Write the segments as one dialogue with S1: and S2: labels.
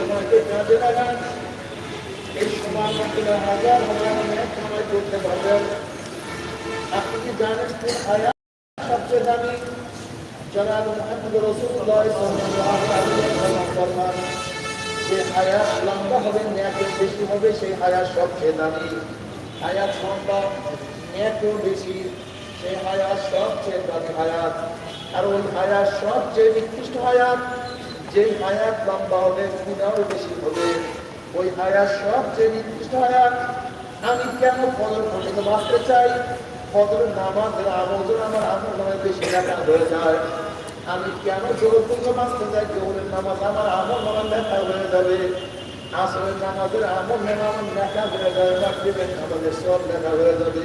S1: সময়কে কাজে লাগান এই মধ্যে হাজার হাজার অনেক সময় করতে পারবেন আপনি কি জানেন কোন আয়াত সবচেয়ে দামি জনাব মোহাম্মদ রসুল্লাহ সাল্লাল্লাহু আলাইহি ওয়াসাল্লাম লম্বা হবে ন্যাকের বেশি হবে সেই হায়াত সবচেয়ে দামি হায়াত লম্বা ন্যাকেও বেশি সেই হায়াত সবচেয়ে দামি হায়াত আর ওই হায়াত সবচেয়ে নিকৃষ্ট হায়াত যেই হায়াত লম্বা হবে গুণাও বেশি হবে। ওই হায়াত সবচেয়ে নিকৃষ্ট হায়াত, আমি কেন ফজর পর্যন্ত বাঁচতে চাই? ফজর নামাজ আমার আমল নামে বেশি দেখা হয়ে যায়। আমি কেন জোরপূর্ণ বাঁচতে চাই জোরের নামাজ আমার আমল নামার লেখা হয়ে যাবে। আসরের নামাজের আমল নামা আমার লেখা হয়ে যাবে নামাজের সব লেখা হয়ে যাবে।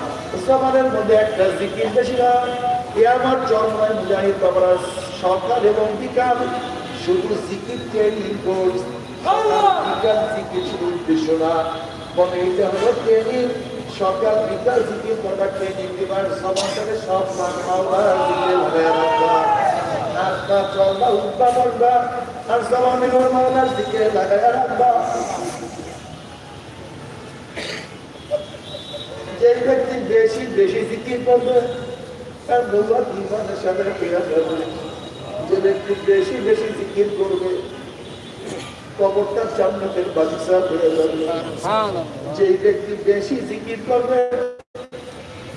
S1: সমানের মধ্যে একটা জিকির বেশি হয় এ আমার জন্মায় মুজাহিদ বাবারা সকাল এবং বিকাল শুধু জিকির ট্রেনিং কোর্স বিকাল জিকির শুধু উদ্দেশ্য না। বলে এটা হলো ট্রেনিং সকাল বিকাল জিকির করা ট্রেনিং দিবার সমাজের সব মাওলা চলবা আর মাওলার দিকে লাগায় রাখবা যে ব্যক্তি বেশি বেশি জিকির করবে তার বলবা ইমানের সাথে ফেরা যাবে যে ব্যক্তি বেশি বেশি জিকির করবে কবরটা জান্নাতের বাগিচা হয়ে যাবে যে ব্যক্তি বেশি জিকির করবে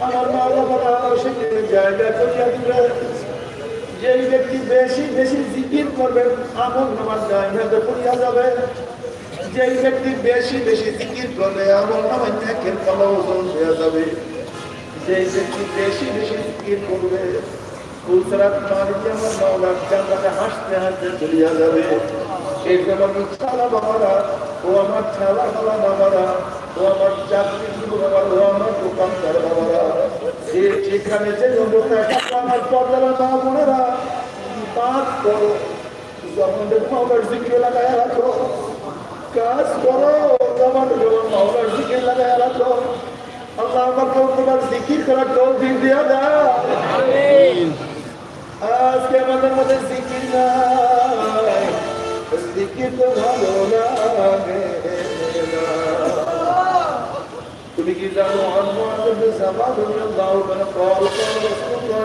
S1: আমার মাওলা বলা সেখানে জায়গা করিয়া দিবে যেই ব্যক্তি বেশি বেশি জিকির করবেন আমল নামার জায়গাতে পড়িয়া যাবে যেই ব্যক্তি বেশি বেশি জিকির করবে আমল নামার ন্যাকের কলা ওজন হয়ে যাবে যেই ব্যক্তি বেশি বেশি জিকির করবে ফুলসরাত মালিক আমার মাওলার জান্নাতে হাসতে হাসতে চলিয়া যাবে। এই যেমন ছালা বাবারা, ও আমার ছালা বাবা বাবারা, ও আমার চাকরি বাবা, ও আমার দোকানদার বাবারা, যে যেখানে যে আমার পর্দারা মা বোনেরা পাঠ করো জমানের মাওলার জিকির লাগায় রাখো। কাজ করো যখন মাওলার জিকির লাগায় রাখো। আল্লাহ আমাকে তোমার জিকির করার তৌফিক দিয়া দাও আজকে আমাদের মধ্যে জিকির না জিকির তো ভালো না তুমি কি জানো আনমুআবুল জামাত রাদিয়াল্লাহু তাআলা কল কল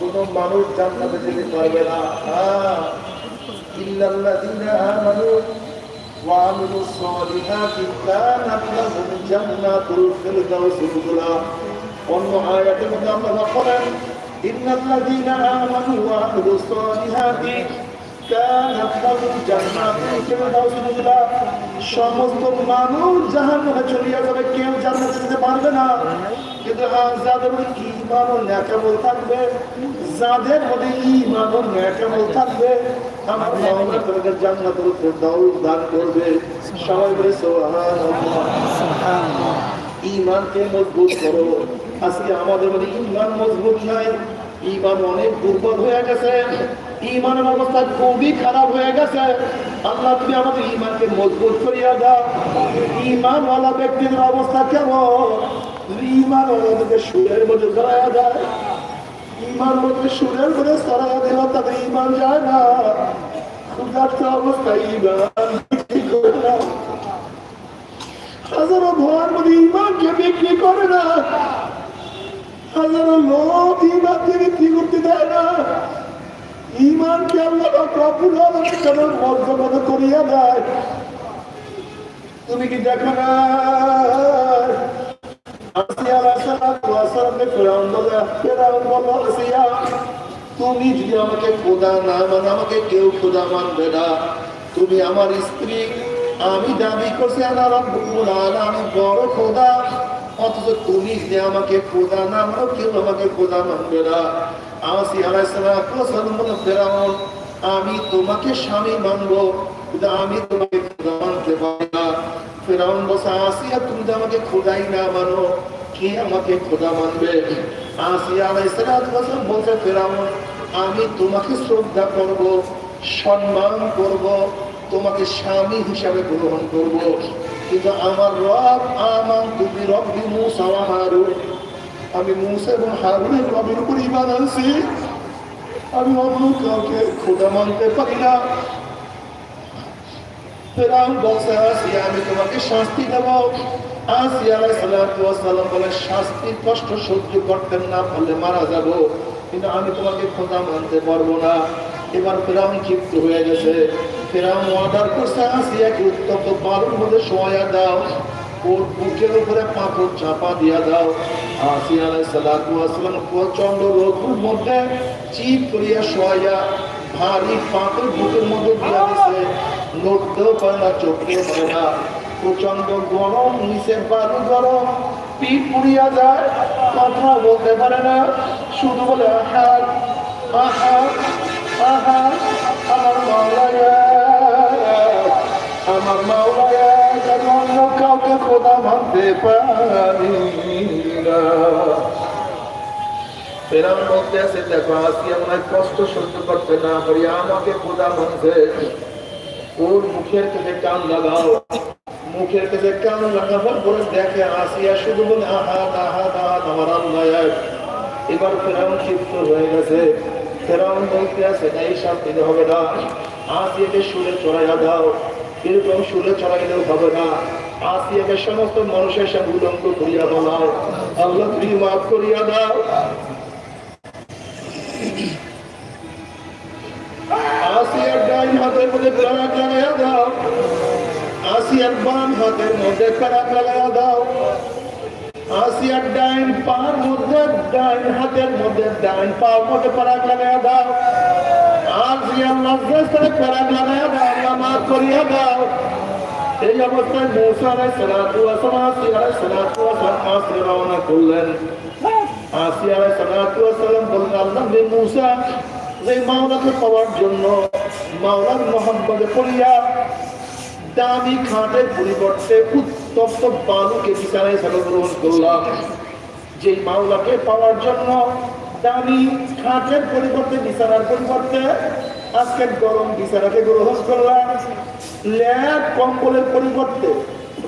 S1: কোন মানুষ জান্নাতে যেতে পারবে না। হ্যাঁ। ইল্লাল্লাযীনা আমানু ওয়া আমিলুস সালিহাতি কানাত লাহুম জান্নাতুল ফিরদাউস নুজুলা। অন্য আয়াতের মধ্যে আল্লাহ বলেন ইন্নাল্লাযীনা আমানু ওয়া আমিলুস সালিহাতি সমস্ত মানুষ জাহান নামে চলিয়া যাবে। কেউ জান্নাতে যেতে পারবে না। কিন্তু যাদের মধ্যে ইমান ও ন্যাকামল থাকবে, যাদের মধ্যে ইমান ও ন্যাকামল থাকবে করবে। সবাই মজবুত করো। আজকে আমাদের মধ্যে ইমান মজবুত নাই। ইমান অনেক দুর্বল হয়ে গেছে। ইমানের অবস্থা খুবই খারাপ হয়ে গেছে। আল্লাহ তুমি আমাদের ইমানকে মজবুত করিয়া দাও। ইমানওয়ালা ব্যক্তিদের অবস্থা কেমন? ইমান সুরের মধ্যে যায় ইমান মধ্যে সুরের মধ্যে সরাইয়া দিল তাদের ইমান যায় না। ইমান হাজারো মধ্যে ইমানকে বিক্রি করে না। হাজারো লোক ইমানকে বিক্রি করতে দেয় না। ইমানকে আল্লাহ আলামিন কেন মর্যাদা করিয়া দেয়? তুমি কি দেখো না? তুমি যদি আমাকে খোদা না মানে আমাকে কেউ খোদা মানবে না। তুমি আমার স্ত্রী, আমি দাবি করছি আনা আমি বড় খোদা। অথচ তুমি যে আমাকে খোদা না মানো, কেউ আমাকে খোদা মানবে না। আসি ফেরাউন, আমি তোমাকে স্বামী মানবো, কিন্তু আমি তোমাকে খোদা ফেরাউন বসে আসিয়া তুমি তো আমাকে খোদাই না মানো, কে আমাকে খোদা মানবে? আসিয়া আলাইসালাম বলছে, ফেরাউন, আমি তোমাকে শ্রদ্ধা করব, সম্মান করব, তোমাকে স্বামী হিসাবে গ্রহণ করব। কিন্তু আমার রব, আমার তুমি রব্বি মুসা ওয়া হারুন আমি মুসা এবং হারুনের রবের উপর ইমান আনছি। আমি অন্য কাউকে খোদা মানতে পারি না। আসিয়া আমি তোমাকে শাস্তি কষ্ট সহ্য না মারা যাব। কিন্তু আমি তোমাকে খোদা মানতে পারব না। এবার ফেরাউন ক্ষিপ্ত হয়ে গেছে। ফেরাউন অর্ডার করছে আসিয়াকে উত্তপ্ত বালুর মধ্যে শোয়া দাও। ওর বুকের উপরে পাথর চাপা দিয়া দাও। আসিয়া প্রচণ্ড রোদ্রুর মধ্যে চিপ করিয়া শোয়া ভারী পাথর বুকের মধ্যে দিয়া দিছে। নড়তেও পারে না চোখতেও পারে না। প্রচণ্ড গরম, নিচে বালু গরম, পিঠ পুড়িয়া যায়। কথা বলতে পারে না, শুধু বলে, আহার আহার আহার, আমার মাওলায় আমার মাওলায়। অন্য কাউকে খোদা মানতে পারি না। বলতে আছে, দেখো, আজকে আমার কষ্ট সহ্য করতে না পারি, আমাকে খোদা মানছে। ওর মুখের কাছে কান লাগাও। মুখের কাছে কান লাগাবার পরে দেখে আসিয়া শুধু বলে আহাত আহাত আহাত আমার আল্লাহ এবার ফেরাউন ক্ষিপ্ত হয়ে গেছে। ফেরাউন বলতে আছে, না, এই শান্তি হবে না। আসিয়াকে সুরে চড়াইয়া দাও। এরকম সুরে চড়াইলেও হবে না। আসিয়াকে সমস্ত মানুষের সাথে উলঙ্গ করিয়া বলাও আল্লাহ তুমি মাফ করিয়া দাও। আসিয়ার ডাইন হাতের মধ্যে প্যারাক লাগাইয়া দাও। আসিয়ার বাম হাতের মধ্যে প্যারাক লাগাইয়া দাও। আসিয়ার ডাইন পার মধ্যে, ডাইন হাতের মধ্যে, ডাইন পার মধ্যে প্যারাক লাগাইয়া দাও। করলেন। যে মাওলাকে পাওয়ার জন্য মাওলার মোহাম্মদে পড়িয়া দামি খাটের পরিবর্তে উত্তপ্ত বালুকে বিছানায় হিসাবে গ্রহণ করলাম। যে মাওলাকে পাওয়ার জন্য দামি খাটের পরিবর্তে বিছানার পরিবর্তে আজকে গরম বিছানাকে গ্রহণ করলাম। ল্যাব কম্বলের পরিবর্তে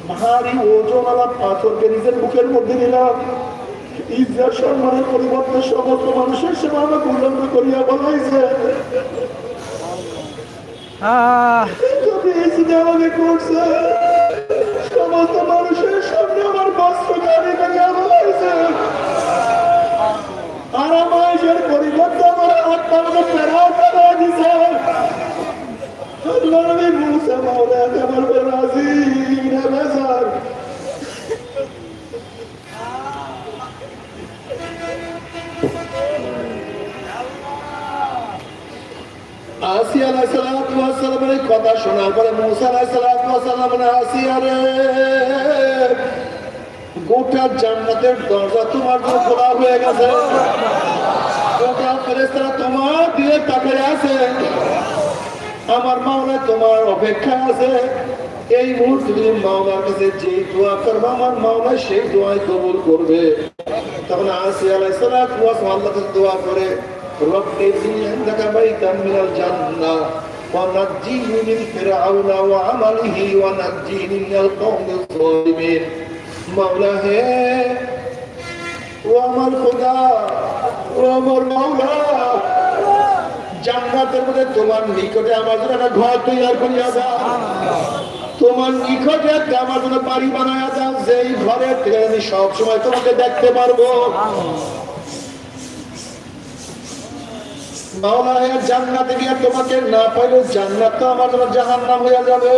S1: ভারী ওজনওয়ালা পাথরকে নিজের বুকের মধ্যে নিলাম। ইজ্জত সম্মানের পরিবর্তে সমস্ত মানুষের সেবা আমাকে উল্লঙ্ঘ করিয়া বলাইছে।
S2: আহ।
S1: তুমি আমাকে করছে সমস্ত মানুষের সামনে আমার বস্ত্র ভেঙে বলাইছে। আর আমার পরিবর্তে আমার আত্মা আমাকে ফেরাও করা দিছে। নবী মুসা মাওলা আমার রাজি রে বেজার। আসিয়া আলাইহিসসালাতু ওয়াসসালামের কথা শোনার পরে মুসা আলাইহিসসালাতু ওয়াসসালাম আসিয়া রে গোটা জান্নাতের দরজা তোমার জন্য খোলা হয়ে গেছে গোটা ফেরেশতারা তোমার দিয়ে তাকিয়ে আছে আমার মাওলা তোমার অপেক্ষা আছে এই মুহূর্তে তুমি মাওলার কাছে যে দোয়া করবে আমার মাওলা সেই দোয়াই কবুল করবে তখন আসি আলাই সালাত আল্লাহ কাছে দোয়া করে রব্বি ইবনি ইনদাকা বাইতান মিনাল জান্নাহ ونجيني من فرعون وعمله ونجيني من القوم الظالمين মাওলা হে। ও আমার খোদা, ও আমার মাওলা। জান্নাতের মধ্যে তোমার নিকটে আমার জন্য একটা ঘর তৈরি করিয়া দাও। তোমার নিকটে আমার জন্য বাড়ি বানায়া দাও। যেই ঘরে আমি সব সময় তোমাকে দেখতে পারব। মাওলা হে, জান্নাতে গিয়ে তোমাকে না পাইলে জান্নাত তো আমার জন্য জাহান্নাম হয়ে যাবে।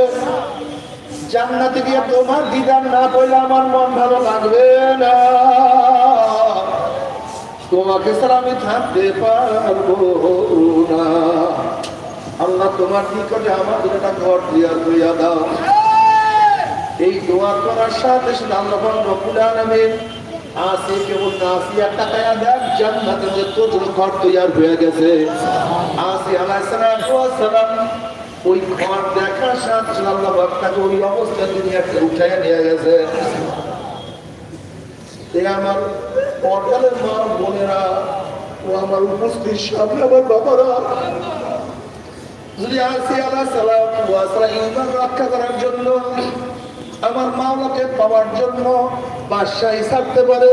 S1: জান্নাতে গিয়ে তোমার দিদার না পাইলে আমার মন ভালো লাগবে না। তোমাকে ছাড়া আমি থাকতে পারব না। আল্লাহ তোমার নিকটে জন্য একটা ঘর দিয়া করিয়া দাও। এই দোয়া করার সাথে সাথে আল্লাহ রব্বুল আলামিন আসে কেবল নাসিয়া টাকায়া দেখ জান্নাতের মধ্যে তোর ঘর তৈয়ার হয়ে গেছে। আসি আলাইহিস সালাম। ওই ঘর দেখার সাথে আল্লাহ ওই অবস্থা দুনিয়াতে উঠাইয়া নিয়ে গেছে। আমার পর্দালের মা, বোনেরা ও আমার উপস্থিত সামনে আমার বাবারা রক্ষা করার জন্য, আমার পাওয়ার জন্য বাদশাহী ছাড়তে পারে,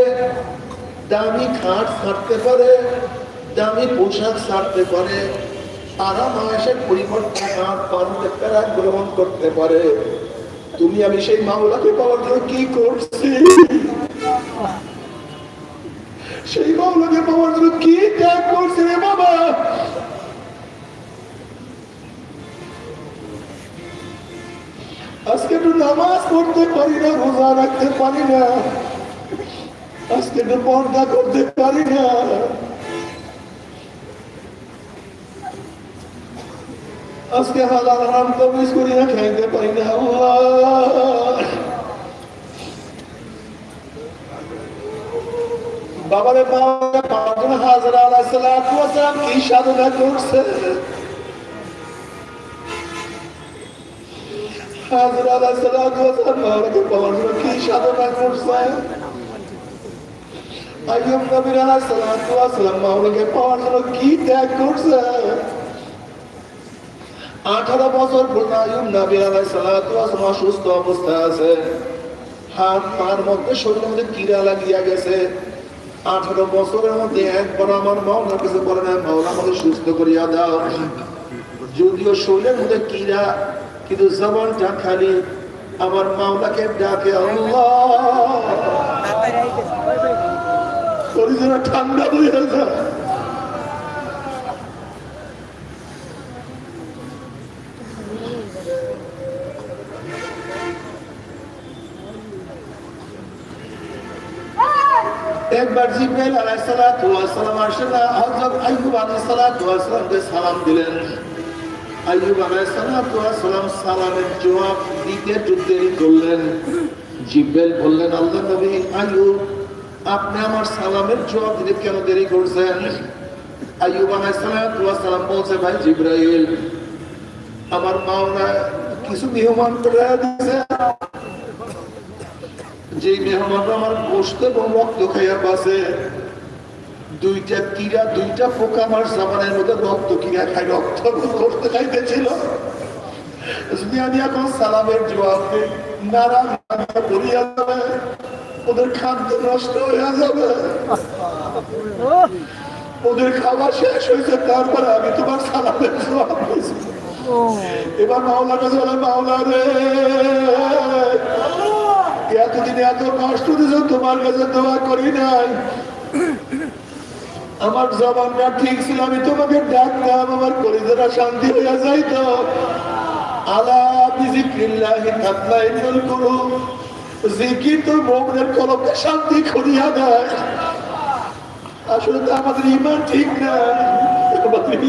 S1: দামি খাট ছাড়তে পারে, দামি পোশাক ছাড়তে পারে আরাম আয়েসের পরিবর্তে খাট পানতে প্যারা গ্রহণ করতে পারে। তুমি, আমি সেই মাওলাকে পাওয়ার জন্য কি করছি? সেই মাওলাকে পাওয়ার জন্য কি ত্যাগ করছি রে বাবা? আজকে একটু নামাজ পড়তে পারি না, রোজা রাখতে পারি না। আজকে একটু পর্দা করতে পারি না। আজকে হালাল হারাম তমিজ করি না খাইতে পারি না। বাবারে বাবা পাঁচজন হাজার আলাহ সালাম কি সাধনা করছে? হাজার কি ত্যাগ করছে? আঠারো বছর পর্যন্ত আইয়ুব নবীর আলাহ সালাম অসুস্থ অবস্থায় আছে। হাত পার মধ্যে শরীরের মধ্যে কিরা লাগিয়া গেছে। আঠারো বছরের মধ্যে একবার আমার মাওলার কাছে বলে না মাওলা আমাকে সুস্থ করিয়া দাও। যদিও শরীরের মধ্যে কিরা কিন্তু জবানটা খালি। আমার মাওলাকে ডাকে আল্লাহ! ঠান্ডা হয়ে যায় একবার জিব্রাইল আলাইহিস সালাতু ওয়াস সালাম আসলে হযরত আইয়ুব আলাইহিস সালাতু ওয়াস সালামকে সালাম দিলেন। আইয়ুব আলাইহিস সালাতু ওয়াস সালাম সালামের জবাব দিতে দেরি করলেন জিব্রাইল বললেন আল্লাহ নবী, আইয়ুব, আপনি আমার সালামের জবাব দিতে কেন দেরি করছেন? আইয়ুব আলাইহিস সালাতু ওয়াস সালাম বলছে, ভাই জিব্রাইল, আমার মাওলা কিছু মেহমান করে দিয়েছে। যে মেহমান আমার গোস্ত এবং রক্ত খাইয়া বাসে দুইটা কিরা দুইটা পোকা আমার সামানের মধ্যে রক্ত কিরা খাই রক্ত করতে খাইতেছিল। ওদের খাদ্য নষ্ট হয়ে যাবে। ওদের শেষ আমি তোমার এবার মাওলা কাছে মাওলা রে এতদিন এত কষ্ট দিয়েছ, তোমার কাছে দোয়া করি নাই। আমার জবানটা ঠিক ছিল, আমি তোমাকে ডাকতাম, আমার কলিজাটা শান্তি হয়ে যাইতো। আলা বিজিক্রিল্লাহি তাতমাইন্নুল কুলুব। জিকির তো মুমিনের কলবে শান্তি আসলে আমাদের ইমান ঠিক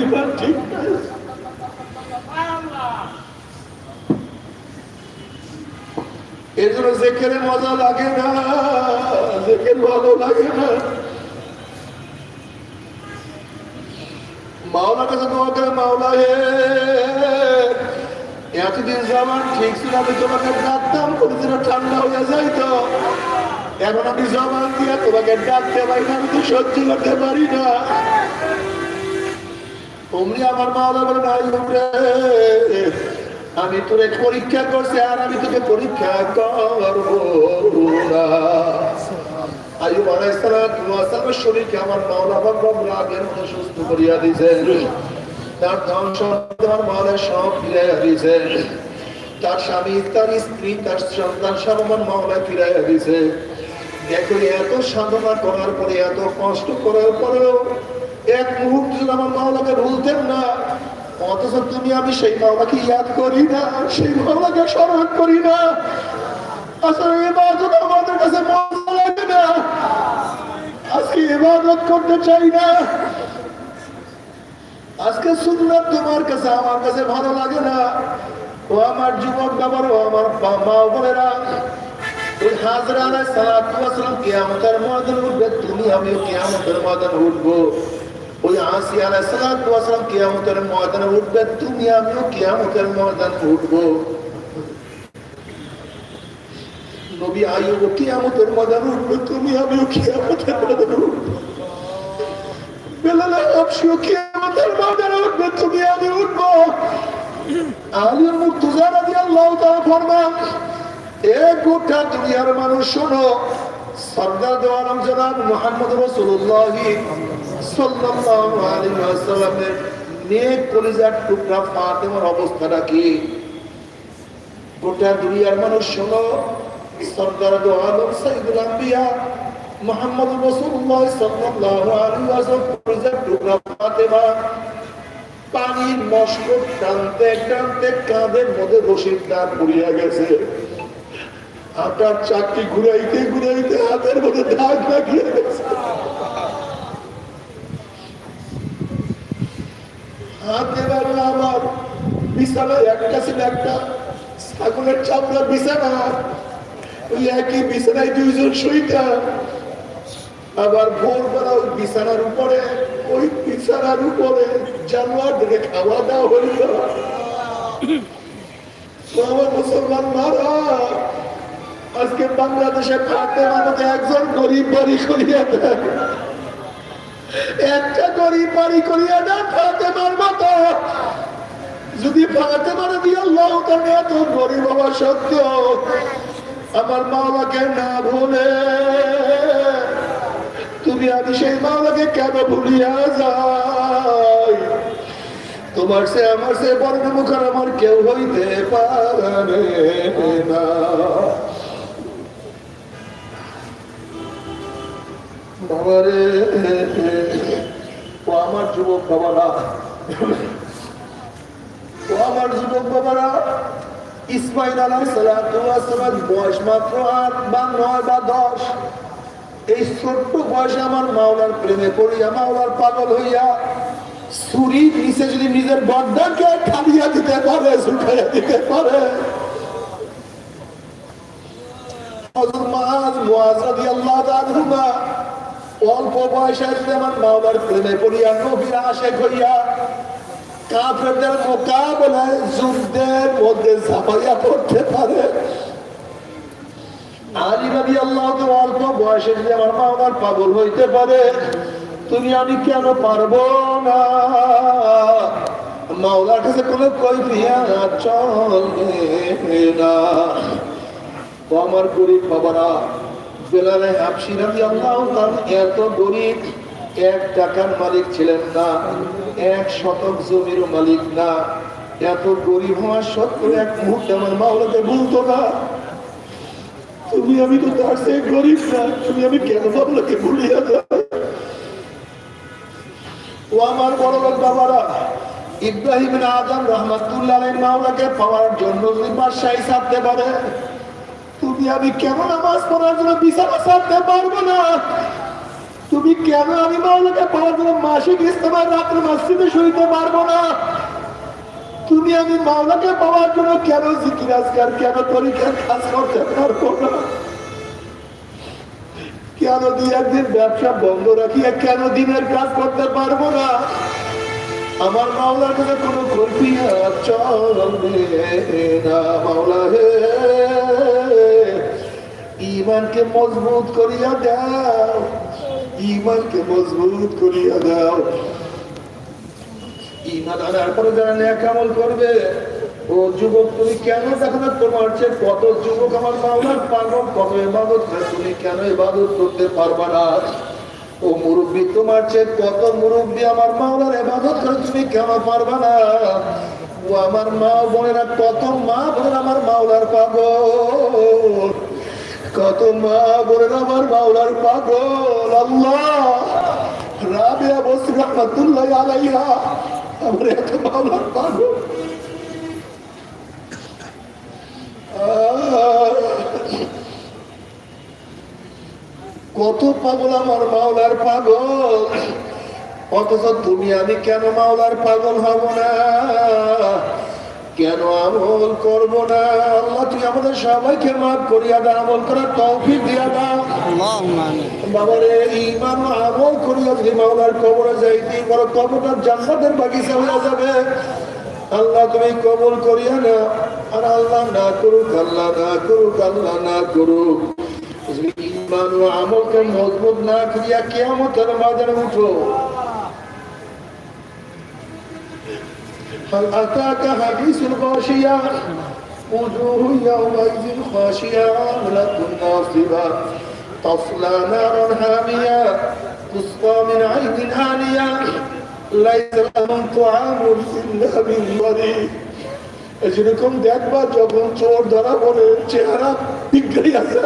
S1: ইমান ঠিক এই জন্য জেকেরে মজা লাগে না, জেকের ভালো লাগে না। মাওলা কাছে করে, মাওলা হে, এতদিন জবান ঠিক ছিল, আমি তোমাকে ডাকতাম, কোনদিনও ঠান্ডা হয়ে যাইতো। এখন আমি জবান দিয়ে তোমাকে ডাকতে পারি না, আমি তো সহ্য করতে পারি না। অমনি আমার মাওলা বলে রে আমি তোরে পরীক্ষা করছি আর আমি তোকে পরীক্ষা করব না। তার স্বামী, তার স্ত্রী, তার দেখো, এত সাধনা করার পরে, এত কষ্ট করার পরেও এক মুহূর্ত আমার মাওলাকে ভুলতেন না। অথচ তুমি আমি সেই মাওলাকে ইয়াদ করি না, সেই মাওলাকে স্মরণ করি না। আজকে তোমার কাছে, আমার কাছে ভালো লাগে না। ও আমার ও আমার মা উঠবে, তুমি আমিও কিয়ামতের ময়দানে উঠবো। ওই আসি আলাই সালাতু ওয়াসালাম কিয়ামতের ময়দানে উঠবে, তুমি, আমিও কিয়ামতের ময়দানে উঠবো। নবী আইয়ুব কিয়ামতের ময়দানে উঠবে, তুমি, আমিও কিয়ামতের ময়দানে উঠবো। মানুষ শোনো সর্দার জনাব মুহাম্মদ রাসূলুল্লাহ সাল্লাল্লাহু আলাইহি ওয়াসাল্লামের নেক টুকরা ফাতেমার গোটা দুনিয়ার মানুষ শোনো, সর্দার সাইয়্যিদুল আম্বিয়া মুহাম্মদ রাসূলুল্লাহ সাল্লাল্লাহু আলাইহি ওয়াসাল্লাম টুকরা ফাতেমা পানির মশক টানতে টানতে কাঁধের মধ্যে রশিদ দাঁত পড়িয়া গেছে। আটার চাকরি ঘুরাইতে ঘুরাইতে হাতের মধ্যে দাগ লাগিয়ে গেছে। আমার বিছানায় একটা ছিল একটা। ছাগলের চামড়া বিছানা। ওই একই বিছানায় দুইজন শুইতাম আবার ভোরবেলা ওই বিছানার উপরে, ওই বিছানার উপরে জানোয়ার দেখে খাওয়া দাওয়া হইল। আমার মুসলমান মারা। আজকে বাংলাদেশে ফাতে মানতে একজন গরিব বাড়ি করিয়া একটা গরিব বাড়ি করিয়া দেয় ফাতে মার যদি ফাতে মারা দিয়ে আল্লাহ তাহলে এত গরিব হওয়া সত্ত্বেও, আমার মাওলাকে না ভুলে, তুমি আমি সেই মাওলাকে কেন ভুলিয়া যাই? তোমার সে আমার সে বর্ণ মুখার আমার কেউ হইতে পারে না। বাবারে ও আমার যুবক বাবারা ও আমার যুবক বাবারা ইসমাইল আলাহ সালাম বয়স মাত্র আট বা নয় বা দশ এই ছোট্ট বয়সে আমার মাওলার প্রেমে পড়িয়া মাওলার পাগল হইয়া ছুরি নিচে যদি নিজের বর্ধনকে খালিয়া দিতে পারে শুকাইয়া দিতে পারে হযরত মুআজ মুআজ রাদিয়াল্লাহু তাআলা অল্প বয়সে যদি আমার মাওলার প্রেমে পড়িয়া, নবীর আশেক হইয়া কাফেরদের মোকাবেলায় যুদ্ধের মধ্যে ঝাঁপাইয়া পড়তে পারে। আল্লাহ অল্প বয়সে আমার মাওলার পাগল হইতে পারে, তুমি আমি কেন পারব না? মাওলার কাছে কোনো কৈফিয়া না। আমার গরিব বাবারা বেলালে নবী আল্লাহ এত গরিব, এক টাকার মালিক ছিলেন না, এক শতক জমির মালিক না। এত গরিব হওয়া সত্ত্বেও এক মুহূর্তে আমার মাওলাকে ভুলতো না। তুমি, আমি তো তার সে গরিব না, তুমি, আমি কেন বাবলাকে ভুলিয়া ও আমার বড় লোক বাবারা, ইব্রাহিম আজম রহমতুল্লাহ মাওলাকে পাওয়ার জন্য যদি বাদশাহী ছাড়তে পারে তুমি আমি কেন নামাজ পড়ার জন্য বিছানা ছাড়তে পারব না? তুমি কেন আমি মাওলাকে পাওয়ার জন্য মাসিক ইস্তেমার রাত্রে মসজিদে শুইতে পারব না? তুমি আমি মাওলাকে পাওয়ার জন্য কেন জিকির আজকার কেন তরিকার কাজ করতে পারব না? কেন দুই একদিন ব্যবসা বন্ধ রাখিয়া কেন দিনের কাজ করতে পারব না? আমার মাওলার কাছে কোনো কল্পিয়া চলবে মাওলা হে ইমানকে মজবুত করিয়া দাও। ইমানকে মজবুত করিয়া দাও। ইমান আনার পরে যারা আমল করবে, ও যুবক, তুমি কেন দেখো না তোমার চেয়ে কত যুবক আমার মাওলার কত ইবাদত করে, তুমি কেন ইবাদত করতে পারবা না? ও মুরব্বী, তোমার চেয়ে কত মুরব্বী আমার মাওলার ইবাদত করে, তুমি কেন পারবা না? ও আমার মা বোনেরা, কত মা বোনেরা আমার মাওলার পাগল। কত মা বোনেরা আমার মাওলার পাগল, আল্লাহ। রাবিয়া বসি রহমতুল্লাহ আলাইহা, আমার এত মাওলার পাগল। কত পাগল আমার মাওলার পাগল। অথচ তুমি আমি কেন মাওলার পাগল হব না? কেন আমল করব না? আল্লাহ তুই আমাদের সবাইকে মাফ করিয়া দা আমল করার তৌফিক দিয়া দাও। বাবারে ইমান আমল করিয়া যদি মাওলার কবরে যাইতি বড় কবরটা জান্নাতের বাগিচা হয়ে যাবে। আল্লাহ তুমি কবল করিয়া না আর আল্লাহ না করুক আল্লাহ না করুক আল্লাহ না করুক। ইমান ও আমলকে মজবুত না করিয়া কেয়ামতের মাঝে উঠো هل أتاك حديث الغاشية وجوه يومئذ خاشية عاملة ناصبة تصلى نارا حامية تسقى من عين آنية ليس لهم طعام إلا من ضريع যেরকম দেখবা যখন চোর ধরা পড়ে চেহারা বিগড়ে আছে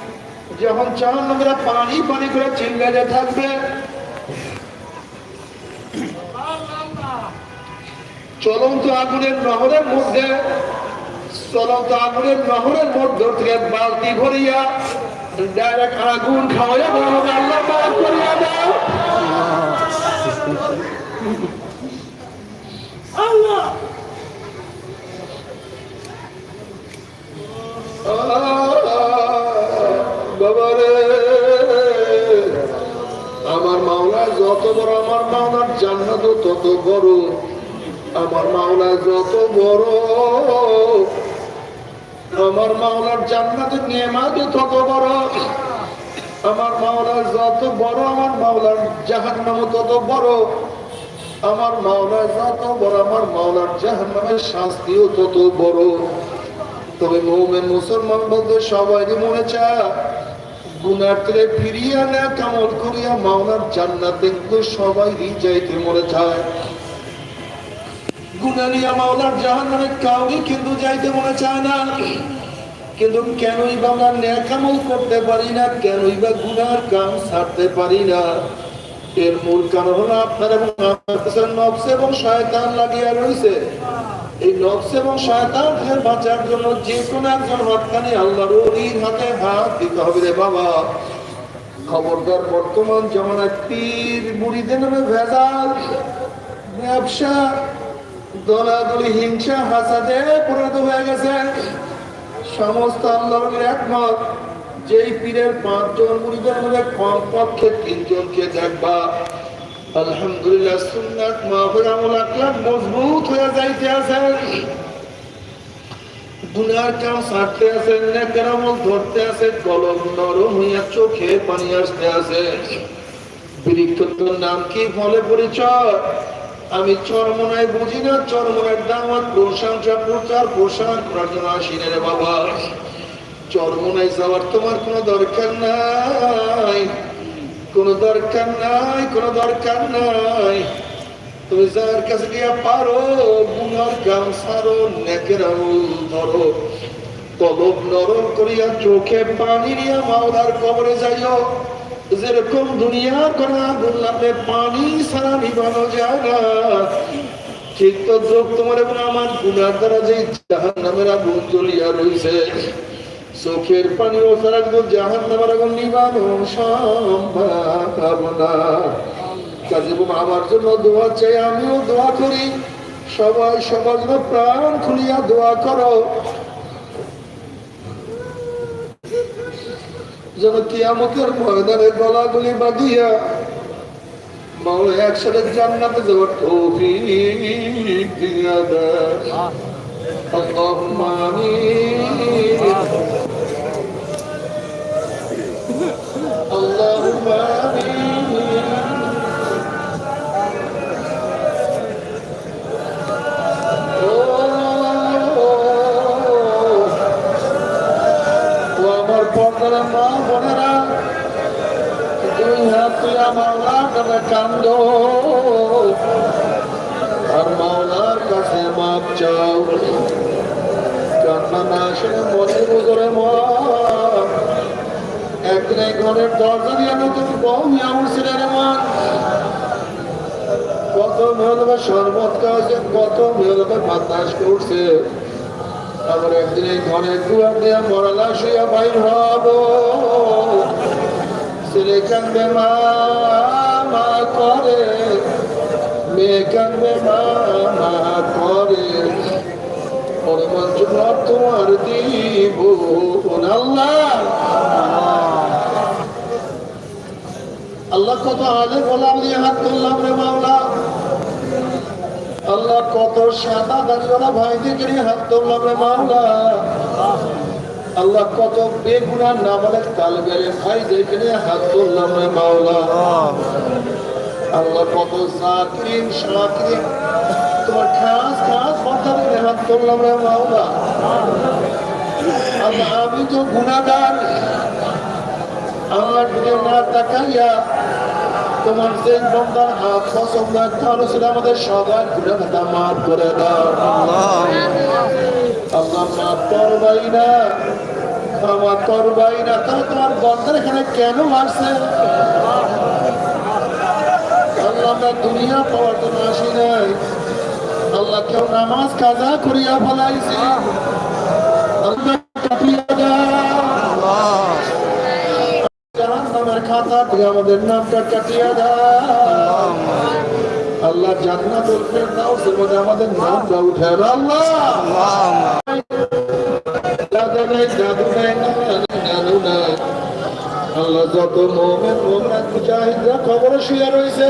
S1: যখন চার লোকেরা পানি পানি করে চিল্লাতে থাকবে চলন্ত আগুনের নহরের মধ্যে চলন্ত আগুনের নহরের মধ্যে থেকে বালতি ভরিয়া ডাইরেক্ট আগুন খাওয়াইয়া হবে আল্লাহ মাফ করিয়া দাও। আল্লাহ। বাবারে। আমার মাওলা যত বড়, আমার মাওলার জান্নাত তত বড়। আমার মাওলা যত বড়। আমার মাওলার জান্নাতের নিয়মাত তত বড়। আমার মাওলার যত বড়, আমার মাওলার জাহান্নাম তত বড়। আমার মাওলা যত বড়, আমার মাওলার জাহান্নামের শাস্তিও তত বড়। তবে মোমেন মুসলমান বলতে সবাই মনে চায় গুণার্থে ফিরিয়া না কামল করিয়া জান্নাত দেখতে সবাই জাহান্নামে কাউকে কিন্তু যাইতে মনে চায় না। কিন্তু কেনই বা আমরা ন্যাকামল করতে পারি না, কেনই বা গুনার কাম ছাড়তে পারি না। এর মূল কারণ হলো আপনার এবং আমার নফস এবং শয়তান লাগিয়া রয়েছে এই নফস এবং শয়তান থেকে বাঁচার জন্য যে কোনো একজন হকানি আল্লাহর ওলির হাতে হাত দিতে হবে রে বাবা। খবরদার বর্তমান জমানায় পীর মুড়িদের নামে ভেজাল, ব্যবসা, দলাদলি, হিংসা, হাসাদে পরিণত হয়ে গেছে। সমস্ত আল্লাহর একমত, যেই পীরের পাঁচজন মুড়িদের মধ্যে কমপক্ষে তিনজনকে দেখবা। আলহামদুলিল্লাহ, সুন্নাত, মাহফিল, আমল আকলাক মজবুত হয়ে যাইতে আছে। দুনিয়ার কাম ছাড়তে আছে, নেকের আমল ধরতে আছে, কলম নরম হইয়া চোখে পানি আসতে আছে। বৃক্ষত্বর নাম কি ফলে পরিচয়? আমি চরমনায় বুঝি না চরমনার দামাত প্রশংসা প্রচার প্রসার করার জন্য আসি রে বাবা। চরমনায় যাওয়ার তোমার কোনো দরকার নাই। কোনো দরকার নাই, কোনো দরকার নাই। তুমি যার কাছে গিয়া পারো, গুনার গাম সারো নেকের আমল ধরো, কলব নরম করিয়া চোখে পানি নিয়ে মাওলার কবরে যাইও। যেরকম কোন আগুন লাগলে পানি সারা নিবানো যায় না, ঠিক তো যোগ তোমার এবং আমার গুনার দ্বারা যে জাহান নামের আগুন জ্বলিয়া রয়েছে চোখের পানি ও সারা জাহান নামের আগুন নিবানো সম্ভাবনা কাজী বাবা আমার জন্য দোয়া চাই আমিও দোয়া করি সবাই সবার জন্য প্রাণ খুলিয়া দোয়া করো যেন কিয়ামতের ময়দানে গলাগুলি বাঁধিয়া মাওলা একসাথে জান্নাতে যাওয়ার তৌফিক দিয়া দেয় اللهم آمين اللهم آمين ও আমার পর্দার মা বোনেরা দুই হাত তুই আমার লাগানে কান্দ আর মাওলার কাছে মাপ চাও কান্না না আসলে মনে বুঝরে মা একদিন ঘরের দরজা দিয়ে নতুন বউ আমার ছেলের মা কত শরবত খাওয়াছে কত বাতাস করছে। আবার একদিন এই ঘরে দুয়ার দিয়ে মরালা শুয়া বাইর হব। ছেলে মা করে। মেয়ে কান্দবে মা করে। তোমার দিব। আল্লাহ আল্লাহ কত আলে গোলাম দিয়ে হাত তুললাম রে মাওলা। আল্লাহ কত সাদা দাঁড়িওয়ালা ভাই দিকে নিয়ে হাত তুললাম রে মাওলা। আল্লাহ কত বেগুনার নামালে তাল বেড়ে ভাই দেখে নিয়ে হাত তুললাম রে মাওলা। আল্লাহ কত জাকিরিন শাকিরিন তোমার খাস খাস দিয়ে হাত তুললাম রে মাওলা। আল্লাহ আমি তো গুণাগার আমার না তাকাইয়া তোমার যে বন্দার হাত পছন্দ তাহলে ছিল আমাদের সবাই ঘুরে কথা মাফ করে দাও। আল্লাহ মাফ করবাই না, ক্ষমা করবাই না। তাহলে তোমার বন্দার এখানে কেন আসছে? আল্লাহ আমরা দুনিয়া পাওয়ার জন্য আসি নাই। আল্লাহ কেউ নামাজ কাজা করিয়া ফেলাইছি। আল্লাহ থেকে আমাদের নামটা কাটিয়ে দাও। আল্লাহ জান্নাতুল ফেরদাউসের মধ্যে আমাদের নামটা উঠে আল্লাহ। খবরে শুয়ে রয়েছে,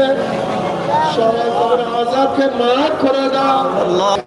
S1: সবাই কবর আজাবকে মাফ করে দাও। আল্লাহ